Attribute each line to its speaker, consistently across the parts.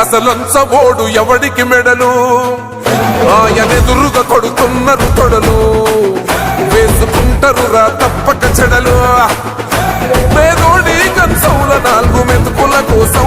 Speaker 1: అసలంచబోడు ఎవడికి మెడలు? ఆయనెదురుగా కొడుతున్నారు తొడలు వేసుకుంటారు రా తప్పక చెడలు. పేదోడి కంచౌల నాలుగు మెతుకుల కోసం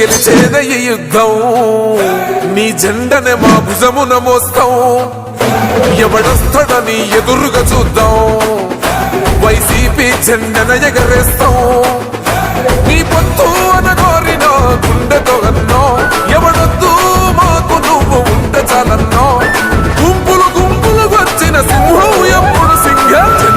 Speaker 1: గెలిచేద ఈ యుద్ధం. నీ జెండనే మా భుజమున మోస్తాం. ఎవడొస్తాడని ఎదురుగా చూద్దాం. వైసీపీ జెండన ఎగరేస్తాం.